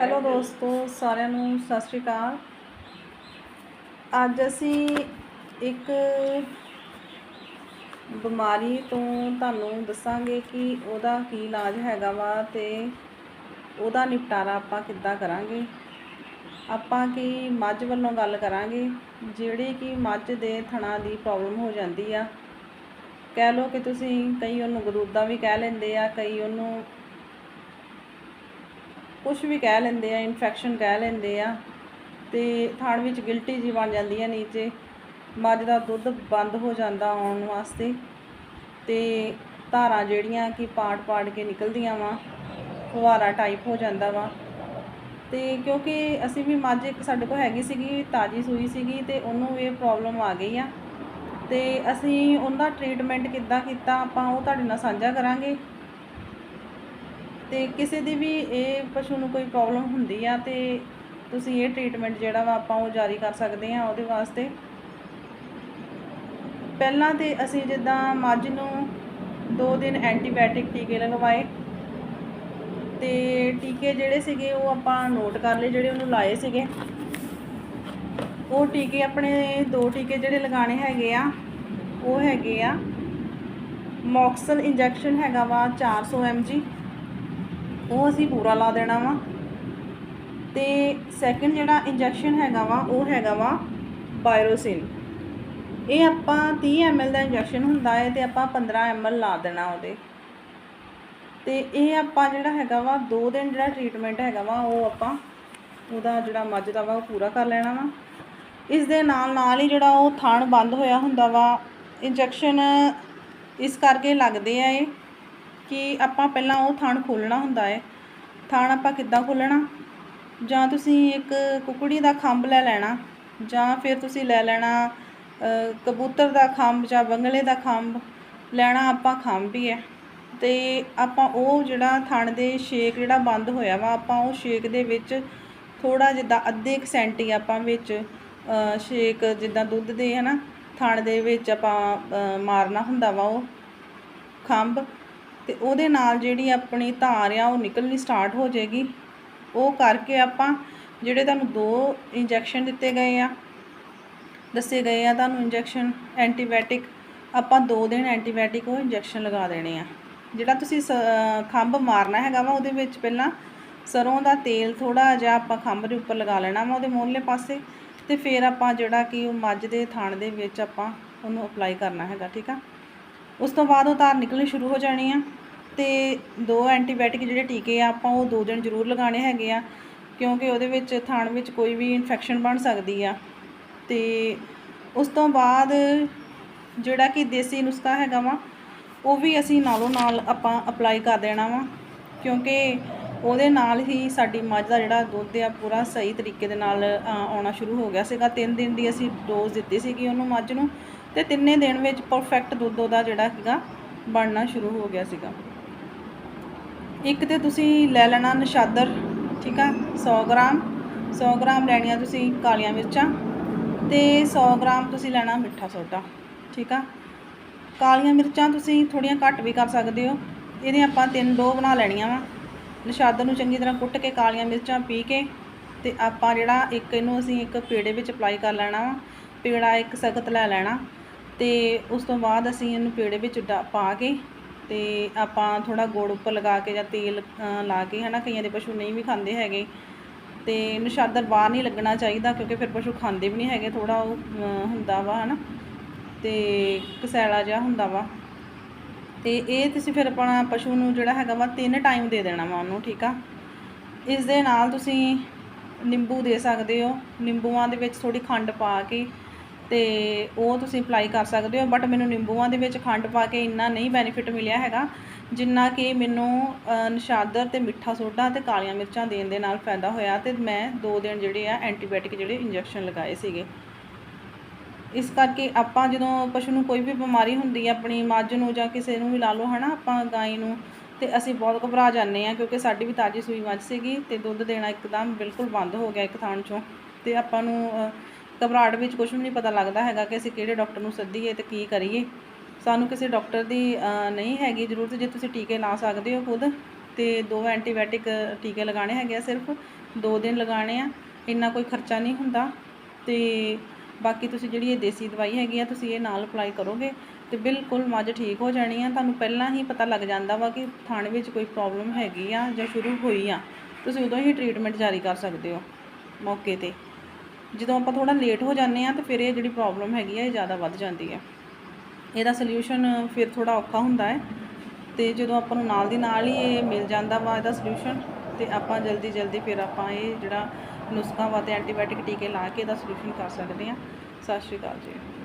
Hello ਦੋਸਤੋ, ਸਾਰਿਆਂ ਨੂੰ ਸਤਿ ਸ਼੍ਰੀ ਅਕਾਲ। ਅੱਜ ਅਸੀਂ ਇੱਕ ਬਿਮਾਰੀ ਤੋਂ ਤੁਹਾਨੂੰ ਦੱਸਾਂਗੇ ਕਿ ਉਹਦਾ ਕੀ ਇਲਾਜ ਹੈਗਾ ਵਾ ਤੇ ਉਹਦਾ ਨਿਪਟਾਰਾ ਆਪਾਂ ਕਿੱਦਾਂ ਕਰਾਂਗੇ। ਆਪਾਂ ਕੀ ਮੱਝ ਵੱਲੋਂ ਗੱਲ ਕਰਾਂਗੇ, ਜਿਹੜੀ ਕਿ ਮੱਝ ਦੇ ਥਣਾ ਦੀ ਪ੍ਰੋਬਲਮ ਹੋ ਜਾਂਦੀ ਆ। ਕਹਿ ਲਓ ਕਿ ਤੁਸੀਂ ਕਈ ਉਹਨੂੰ ਗਰੂਦਾ ਵੀ ਕਹਿ ਲੈਂਦੇ ਆ, ਕਈ ਉਹਨੂੰ ਕੁਝ ਵੀ ਕਹਿ ਲੈਂਦੇ ਆ ਇਨਫੈਕਸ਼ਨ ਕਹਿ ਲੈਂਦੇ ਆ, ਤੇ ਥਣ ਵਿੱਚ ਗਿਲਟੀ ਜੀ ਬਣ ਜਾਂਦੀ ਆ ਨੀਚੇ। ਮੱਝ ਦਾ ਦੁੱਧ ਬੰਦ ਹੋ ਜਾਂਦਾ ਆਉਣ ਵਾਸਤੇ, ਤੇ ਧਾਰਾਂ ਜਿਹੜੀਆਂ ਕਿ ਪਾੜ ਪਾੜ ਕੇ ਨਿਕਲਦੀਆਂ ਵਾ, ਫੁਹਾਰਾ ਟਾਈਪ ਹੋ ਜਾਂਦਾ ਵਾ। ਤੇ ਕਿਉਂਕਿ ਅਸੀਂ ਵੀ ਮੱਝ ਇੱਕ ਸਾਡੇ ਕੋਲ ਹੈਗੀ ਸੀਗੀ, ਤਾਜੀ ਸੂਈ ਸੀਗੀ, ਤੇ ਉਹਨੂੰ ਇਹ ਪ੍ਰੋਬਲਮ ਆ ਗਈ ਆ। ਤੇ ਅਸੀਂ ਉਹਦਾ ਟ੍ਰੀਟਮੈਂਟ ਕਿੱਦਾਂ ਕੀਤਾ, ਆਪਾਂ ਉਹ ਤੁਹਾਡੇ ਨਾਲ ਸਾਂਝਾ ਕਰਾਂਗੇ। ਤੇ ਕਿਸੇ ਦੀ ਵੀ ਇਹ ਪਸ਼ੂ ਨੂੰ ਕੋਈ ਪ੍ਰੋਬਲਮ ਹੁੰਦੀ ਆ ਤੇ ਤੁਸੀਂ ਇਹ ਟ੍ਰੀਟਮੈਂਟ ਜਿਹੜਾ ਵਾ ਆਪਾਂ ਉਹ ਜਾਰੀ ਕਰ ਸਕਦੇ ਆ ਉਹਦੇ ਵਾਸਤੇ। ਪਹਿਲਾਂ ਤੇ ਅਸੀਂ ਜਿੱਦਾਂ ਮੱਝ ਨੂੰ 2 ਦਿਨ ਐਂਟੀਬਾਇਓਟਿਕ ਟੀਕੇ ਲਗਵਾਏ ਤੇ ਟੀਕੇ ਜਿਹੜੇ ਸੀਗੇ ਉਹ ਆਪਾਂ ਨੋਟ ਕਰ ਲਏ, ਜਿਹੜੇ ਉਹਨੂੰ ਲਾਏ ਸੀਗੇ। ਉਹ ਟੀਕੇ ਆਪਣੇ ਦੋ ਟੀਕੇ ਜਿਹੜੇ ਲਗਾਣੇ ਹੈਗੇ ਆ, ਉਹ ਹੈਗੇ ਆ। ਮੌਕਸਲ ਇੰਜੈਕਸ਼ਨ ਹੈਗਾ ਵਾ 400 mg ਉਹ ਅਸੀਂ ਪੂਰਾ ਲਾ ਦੇਣਾ ਵਾ। ਤੇ ਸੈਕੰਡ ਜਿਹੜਾ ਇੰਜੈਕਸ਼ਨ ਹੈਗਾ ਵਾ, ਉਹ ਹੈਗਾ ਵਾ ਬਾਇਰੋਸਿਨ ਇਹ ਆਪਾਂ 30 ml ਦਾ ਇੰਜੈਕਸ਼ਨ ਹੁੰਦਾ ਹੈ ਤੇ ਆਪਾਂ 15 ml ਲਾ ਦੇਣਾ ਉਹਦੇ। ਤੇ ਇਹ ਆਪਾਂ ਜਿਹੜਾ ਹੈਗਾ ਵਾ 2 ਦਿਨ ਜਿਹੜਾ ਟ੍ਰੀਟਮੈਂਟ ਹੈਗਾ ਵਾ, ਉਹ ਆਪਾਂ ਉਹਦਾ ਜਿਹੜਾ ਮੱਝ ਦਾ ਵਾ, ਉਹ ਪੂਰਾ ਕਰ ਲੈਣਾ ਵਾ। ਇਸ ਦੇ ਨਾਲ ਨਾਲ ਹੀ ਜਿਹੜਾ ਉਹ ਥਣ ਬੰਦ ਹੋਇਆ ਹੁੰਦਾ ਵਾ ਇੰਜੈਕਸ਼ਨ ਇਸ ਕਰਕੇ ਲੱਗਦੇ ਆ ਇਹ। ਕਿ ਆਪਾਂ ਪਹਿਲਾਂ ਉਹ ਥਣ ਖੋਲਣਾ ਹੁੰਦਾ ਹੈ। ਥਣ ਆਪਾਂ ਕਿੱਦਾਂ ਖੋਲਣਾ ਜਾਂ ਤੁਸੀਂ ਇੱਕ ਕੁਕੜੀ ਦਾ ਖੰਭ ਲੈ ਲੈਣਾ, ਜਾਂ ਫਿਰ ਤੁਸੀਂ ਲੈ ਲੈਣਾ ਕਬੂਤਰ ਦਾ ਖੰਭ ਜਾਂ ਬੰਗਲੇ ਦਾ ਖੰਭ, ਲੈਣਾ ਆਪਾਂ ਖੰਭ ਹੀ ਹੈ। ਤੇ ਆਪਾਂ ਉਹ ਜਿਹੜਾ ਥਣ ਦੇ ਸ਼ੇਕ ਜਿਹੜਾ ਬੰਦ ਹੋਇਆ ਵਾ, ਆਪਾਂ ਉਹ ਸ਼ੇਕ ਦੇ ਵਿੱਚ ਥੋੜਾ ਜਿੱਦਾਂ ਅੱਧੇ ਕੁ ਸੈਂਟੀ ਆਪਾਂ ਵਿੱਚ ਸ਼ੇਕ ਜਿੱਦਾਂ ਦੁੱਧ ਦੇ ਹੈ ਨਾ ਥਣ ਦੇ ਵਿੱਚ ਆਪਾਂ ਮਾਰਨਾ ਹੁੰਦਾ ਵਾ ਉਹ ਖੰਭ। ਤੇ ਉਹਦੇ ਨਾਲ ਜਿਹੜੀ ਆਪਣੀ ਧਾਰ ਆ, ਉਹ ਨਿਕਲਣੀ ਸਟਾਰਟ ਹੋ ਜਾਏਗੀ। ਉਹ ਕਰਕੇ ਆਪਾਂ ਜਿਹੜੇ ਤੁਹਾਨੂੰ ਦੋ ਇੰਜੈਕਸ਼ਨ ਦਿੱਤੇ ਗਏ ਆ, ਦੱਸੇ ਗਏ ਆ ਤੁਹਾਨੂੰ ਇੰਜੈਕਸ਼ਨ ਐਂਟੀਬਾਇਓਟਿਕ ਆਪਾਂ ਦੋ ਦਿਨ ਐਂਟੀਬਾਇਓਟਿਕ ਉਹ ਇੰਜੈਕਸ਼ਨ ਲਗਾ ਦੇਣੇ ਆ। ਜਿਹੜਾ ਤੁਸੀਂ ਸ- ਖੰਭ ਮਾਰਨਾ ਹੈਗਾ ਵਾ, ਉਹਦੇ ਵਿੱਚ ਪਹਿਲਾਂ ਸਰੋਂ ਦਾ ਤੇਲ ਥੋੜਾ ਜਿਹਾ ਆਪਾਂ ਖੰਭ ਦੇ ਉੱਪਰ ਲਗਾ ਲੈਣਾ ਵਾ ਉਹਦੇ ਮੋਹਲੇ ਪਾਸੇ ਤੇ ਫਿਰ ਆਪਾਂ ਜਿਹੜਾ ਕਿ ਉਹ ਮੱਝ ਦੇ ਥਣ ਦੇ ਵਿੱਚ ਆਪਾਂ ਉਹਨੂੰ ਅਪਲਾਈ ਕਰਨਾ ਹੈਗਾ, ਠੀਕ ਆ? ਉਸ ਤੋਂ ਬਾਅਦ ਉਹ ਤਾਰ ਨਿਕਲਣੀ ਸ਼ੁਰੂ ਹੋ ਜਾਣੀ ਆ। ਤੇ ਦੋ ਐਂਟੀਬਾਇਓਟਿਕ ਜਿਹੜੇ ਟੀਕੇ ਆ, ਆਪਾਂ ਉਹ ਦੋ ਦਿਨ ਜ਼ਰੂਰ ਲਗਾਉਣੇ ਹੈਗੇ ਆ, ਕਿਉਂਕਿ ਉਹਦੇ ਵਿੱਚ ਥਣ ਵਿੱਚ ਕੋਈ ਵੀ ਇਨਫੈਕਸ਼ਨ ਬਣ ਸਕਦੀ ਆ। ਤੇ ਉਸ ਤੋਂ ਬਾਅਦ ਜਿਹੜਾ ਕਿ ਦੇਸੀ ਨੁਸਖਾ ਹੈਗਾ ਵਾ, ਉਹ ਵੀ ਅਸੀਂ ਨਾਲੋਂ ਨਾਲ ਆਪਾਂ ਅਪਲਾਈ ਕਰ ਦੇਣਾ ਵਾ, ਕਿਉਂਕਿ ਉਹਦੇ ਨਾਲ ਹੀ ਸਾਡੀ ਮੱਝ ਦਾ ਜਿਹੜਾ ਦੁੱਧ ਆ, ਪੂਰਾ ਸਹੀ ਤਰੀਕੇ ਦੇ ਨਾਲ ਆਉਣਾ ਸ਼ੁਰੂ ਹੋ ਗਿਆ ਸੀਗਾ। 3 ਦਿਨ ਦੀ ਅਸੀਂ ਡੋਜ਼ ਦਿੱਤੀ ਸੀਗੀ ਉਹਨੂੰ ਮੱਝ ਨੂੰ, ਤੇ ਤਿੰਨੇ ਦਿਨ ਵਿੱਚ ਪਰਫੈਕਟ ਦੁੱਧ ਉਹਦਾ ਜਿਹੜਾ ਸੀਗਾ, ਬਣਨਾ ਸ਼ੁਰੂ ਹੋ ਗਿਆ ਸੀਗਾ। ਇੱਕ ਤੇ ਤੁਸੀਂ ਲੈ ਲੈਣਾ ਨਸ਼ਾਦਰ, ਠੀਕ ਆ? 100 ਗ੍ਰਾਮ 100 ਗ੍ਰਾਮ ਲੈਣੀਆਂ ਤੁਸੀਂ ਕਾਲੀਆਂ ਮਿਰਚਾਂ ਤੇ 100 ਗ੍ਰਾਮ ਤੁਸੀਂ ਲੈਣਾ ਮਿੱਠਾ ਸੋਡਾ, ਠੀਕ ਆ? ਕਾਲੀਆਂ ਮਿਰਚਾਂ ਤੁਸੀਂ ਥੋੜੀਆਂ ਘੱਟ ਵੀ ਕਰ ਸਕਦੇ ਹੋ। ਇਹਦੇ ਆਪਾਂ ਤਿੰਨ ਦੋ ਬਣਾ ਲੈਣੀਆਂ ਵਾ। ਨਸ਼ਾਦਰ ਨੂੰ ਚੰਗੀ ਤਰ੍ਹਾਂ ਕੁੱਟ ਕੇ ਕਾਲੀਆਂ ਮਿਰਚਾਂ ਪੀ ਕੇ ਤੇ ਆਪਾਂ ਜਿਹੜਾ ਇੱਕ ਇਹਨੂੰ ਅਸੀਂ ਇੱਕ ਪੇੜੇ ਵਿੱਚ ਅਪਲਾਈ ਕਰ ਲੈਣਾ ਵਾ। ਪੇੜਾ ਇੱਕ ਸਖਤ ਲੈ ਲੈਣਾ ਤੇ ਉਸ ਤੋਂ ਬਾਅਦ ਅਸੀਂ ਇਹਨੂੰ ਪੇੜੇ ਵਿੱਚ ਡਾ- ਪਾ ਕੇ ਤੇ ਆਪਾਂ ਥੋੜਾ ਗੁੜ ਉੱਪਰ ਲਗਾ ਕੇ ਜਾਂ ਤੇਲ ਲਾ ਕੇ ਹਨਾ ਕਈਆਂ ਦੇ ਪਸ਼ੂ ਨਹੀਂ ਵੀ ਖਾਂਦੇ ਹੈਗੇ। ਤੇ ਨਸ਼ਾਦਰ ਬਾਹਰ ਨਹੀਂ ਲੱਗਣਾ ਚਾਹੀਦਾ ਕਿਉਂਕਿ ਫਿਰ ਪਸ਼ੂ ਖਾਂਦੇ ਵੀ ਨਹੀਂ ਹੈਗੇ ਥੋੜਾ ਉਹ ਹੁੰਦਾ ਵਾ ਹਨਾ। ਤੇ ਕਸੈਲਾ ਜਿਹਾ ਹੁੰਦਾ ਵਾ। ਤੇ ਇਹ ਤੁਸੀਂ ਫਿਰ ਆਪਣਾ ਪਸ਼ੂ ਨੂੰ ਜਿਹੜਾ ਹੈਗਾ ਵਾ ਤਿੰਨ ਟਾਈਮ ਦੇ ਦੇਣਾ ਵਾ ਉਹਨੂੰ, ਠੀਕ ਆ? ਇਸ ਦੇ ਨਾਲ ਤੁਸੀਂ ਨਿੰਬੂ ਦੇ ਸਕਦੇ ਹੋ। ਨਿੰਬੂਆਂ ਦੇ ਵਿੱਚ ਥੋੜੀ ਖੰਡ ਪਾ ਕੇ ਤੇ ਉਹ ਤੁਸੀਂ ਅਪਲਾਈ ਕਰ ਸਕਦੇ ਹੋ ਬਟ ਮੈਨੂੰ ਨਿੰਬੂਆਂ ਦੇ ਵਿੱਚ ਖੰਡ ਪਾ ਕੇ ਇੰਨਾ ਨਹੀਂ ਬੈਨੀਫਿਟ ਮਿਲਿਆ ਹੈਗਾ ਜਿੰਨਾ ਕਿ ਮੈਨੂੰ ਅ, ਨਸ਼ਾਦਰ ਤੇ ਮਿੱਠਾ ਸੋਡਾ ਤੇ ਕਾਲੀਆਂ ਮਿਰਚਾਂ ਦੇਣ ਦੇ ਨਾਲ ਫਾਇਦਾ ਹੋਇਆ ਤੇ ਮੈਂ ਦੋ ਦਿਨ ਜਿਹੜੇ ਆ ਐਂਟੀਬਾਇਓਟਿਕ ਜਿਹੜੇ ਇੰਜੈਕਸ਼ਨ ਲਗਾਏ ਸੀਗੇ। ਇਸ ਕਰਕੇ ਆਪਾਂ ਜਦੋਂ ਪਸ਼ੂ ਨੂੰ ਕੋਈ ਵੀ ਬਿਮਾਰੀ ਹੁੰਦੀ ਹੈ ਆਪਣੀ ਮੱਝ ਨੂੰ ਜਾਂ ਕਿਸੇ ਨੂੰ ਵੀ ਲਾ ਲਓ ਹਨਾ ਆਪਾਂ ਗਾਈ ਨੂੰ ਤੇ ਅਸੀਂ ਬਹੁਤ ਘਬਰਾ ਜਾਂਦੇ ਆ ਕਿਉਂਕਿ ਸਾਡੀ ਵੀ ਤਾਜੀ ਸੂਈ ਮੱਝ ਸੀਗੀ ਤੇ ਦੁੱਧ ਦੇਣਾ ਇੱਕਦਮ ਬਿਲਕੁਲ ਬੰਦ ਹੋ ਗਿਆ ਇੱਕ ਥਾਂ ਚੋਂ ਤੇ ਆਪਾਂ ਨੂੰ ਘਬਰਾਹਟ ਵਿੱਚ ਕੁਝ ਵੀ ਨਹੀਂ ਪਤਾ ਲੱਗਦਾ ਹੈਗਾ ਕਿ ਅਸੀਂ ਕਿਹੜੇ ਡਾਕਟਰ ਨੂੰ ਸੱਦੀਏ ਤੇ ਕੀ ਕਰੀਏ। ਸਾਨੂੰ ਕਿਸੇ ਡਾਕਟਰ ਦੀ ਨਹੀਂ ਹੈਗੀ ਜ਼ਰੂਰਤ ਜੇ ਤੁਸੀਂ ਟੀਕੇ ਲਾ ਸਕਦੇ ਹੋ ਖੁਦ ਤੇ ਦੋ ਐਂਟੀਬਾਇਓਟਿਕ ਟੀਕੇ ਲਗਾਉਣੇ ਹੈਗੇ ਆ ਸਿਰਫ, ਦੋ ਦਿਨ ਲਗਾਉਣੇ ਆ, ਇੰਨਾ ਕੋਈ ਖਰਚਾ ਨਹੀਂ ਹੁੰਦਾ ਤੇ ਬਾਕੀ ਤੁਸੀਂ ਜਿਹੜੀ ਇਹ ਦੇਸੀ ਦਵਾਈ ਹੈਗੀ ਆ ਤੁਸੀਂ ਇਹ ਨਾਲ ਅਪਲਾਈ ਕਰੋਗੇ ਤੇ ਬਿਲਕੁਲ ਮੱਝ ਠੀਕ ਹੋ ਜਾਣੀ ਆ। ਤੁਹਾਨੂੰ ਪਹਿਲਾਂ ਹੀ ਪਤਾ ਲੱਗ ਜਾਂਦਾ ਵਾ ਕਿ ਥਾਣੇ ਵਿੱਚ ਕੋਈ ਪ੍ਰੋਬਲਮ ਹੈਗੀ ਆ ਜਾਂ ਸ਼ੁਰੂ ਹੋਈ ਆ। ਤੁਸੀਂ ਉਦੋਂ ਹੀ ਟ੍ਰੀਟਮੈਂਟ ਜਾਰੀ ਕਰ ਸਕਦੇ ਹੋ ਮੌਕੇ ਤੇ। ਜਦੋਂ ਆਪਾਂ ਥੋੜਾ ਲੇਟ ਹੋ ਜਾਂਦੇ ਆ ਤਾਂ ਫਿਰ ਇਹ ਜਿਹੜੀ ਪ੍ਰੋਬਲਮ ਹੈਗੀ ਆ, ਇਹ ਜ਼ਿਆਦਾ ਵੱਧ ਜਾਂਦੀ ਹੈ। ਇਹਦਾ ਸੋਲੂਸ਼ਨ ਫਿਰ ਥੋੜਾ ਔਖਾ ਹੁੰਦਾ ਹੈ ਤੇ ਜਦੋਂ ਆਪਾਂ ਨੂੰ ਨਾਲ ਦੀ ਨਾਲ ਹੀ ਇਹ ਮਿਲ ਜਾਂਦਾ ਵਾ ਇਹਦਾ ਸੋਲੂਸ਼ਨ ਤੇ ਆਪਾਂ ਜਲਦੀ ਜਲਦੀ ਫਿਰ ਆਪਾਂ ਇਹ ਜਿਹੜਾ ਨੁਸਖਾ ਵਾ ਤੇ ਐਂਟੀਬਾਇਓਟਿਕ ਟੀਕੇ ਲਾ ਕੇ ਇਹਦਾ ਸੋਲੂਸ਼ਨ ਕਰ ਸਕਦੇ ਆ ਸਤਿ ਸ਼੍ਰੀ ਅਕਾਲ ਜੀ।